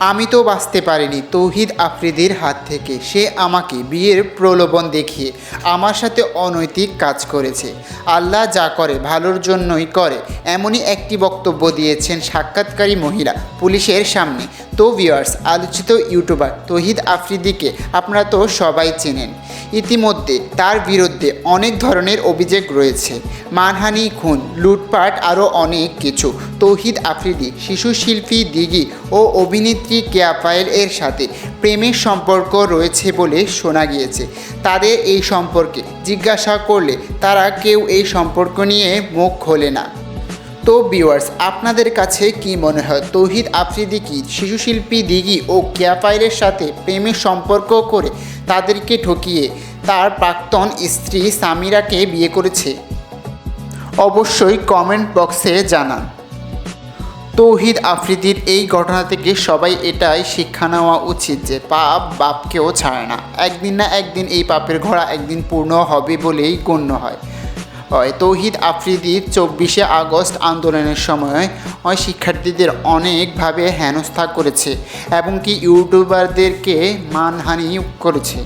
আমি তো বাঁচতে পারিনি, তৌহিদ আফ্রিদির হাত থেকে। সে আমাকে বিয়ের প্রলোভন দেখিয়ে আমার সাথে অনৈতিক কাজ করেছে। আল্লাহ যা করে ভালোর জন্যই করে, এমনই একটি বক্তব্য দিয়েছেন সাক্ষাৎকারী মহিলা পুলিশের সামনে। তো ভিউয়ার্স আলোচিত ইউটিউবার তহিদ আফ্রিদিকে আপনারা তো সবাই চেনেন। ইতিমধ্যে তার বিরুদ্ধে অনেক ধরনের অভিযোগ রয়েছে। মানহানি, খুন, লুটপাট, আরও অনেক কিছু। তৌহিদ আফ্রিদি, শিশু শিল্পী দিঘি ও অভিনেত্রী কেয়া পায়েল এর সাথে প্রেমের সম্পর্ক রয়েছে বলে শোনা গিয়েছে। তাদের এই সম্পর্কে জিজ্ঞাসা করলে তারা কেউ এই সম্পর্ক নিয়ে মুখ খোলে না। তো ভিউয়ার্স, আপনাদের কাছে কি মনে হয়? তৌহিদ আফ্রিদি কি শিশুশিল্পী দিঘি ও কেয়াপাইলের সাথে প্রেমের সম্পর্ক করে তাদেরকে ঠকিয়ে তার প্রাক্তন স্ত্রী সামিরাকে বিয়ে করেছে? অবশ্যই কমেন্ট বক্সে জানান। তৌহিদ আফ্রিদির এই ঘটনা থেকে সবাই এটাই শিক্ষা নেওয়া উচিত যে পাপ বাপকেও ছাড়ে না। একদিন না একদিন এই পাপের ঘোড়া একদিন পূর্ণ হবে বলেই গণ্য হয়। হয়, তৌহিদ আফ্রিদির চব্বিশে আগস্ট আন্দোলনের সময় শিক্ষার্থীদের অনেকভাবে হেনস্থা করেছে এবং কি ইউটিউবারদেরকে মানহানি করেছে।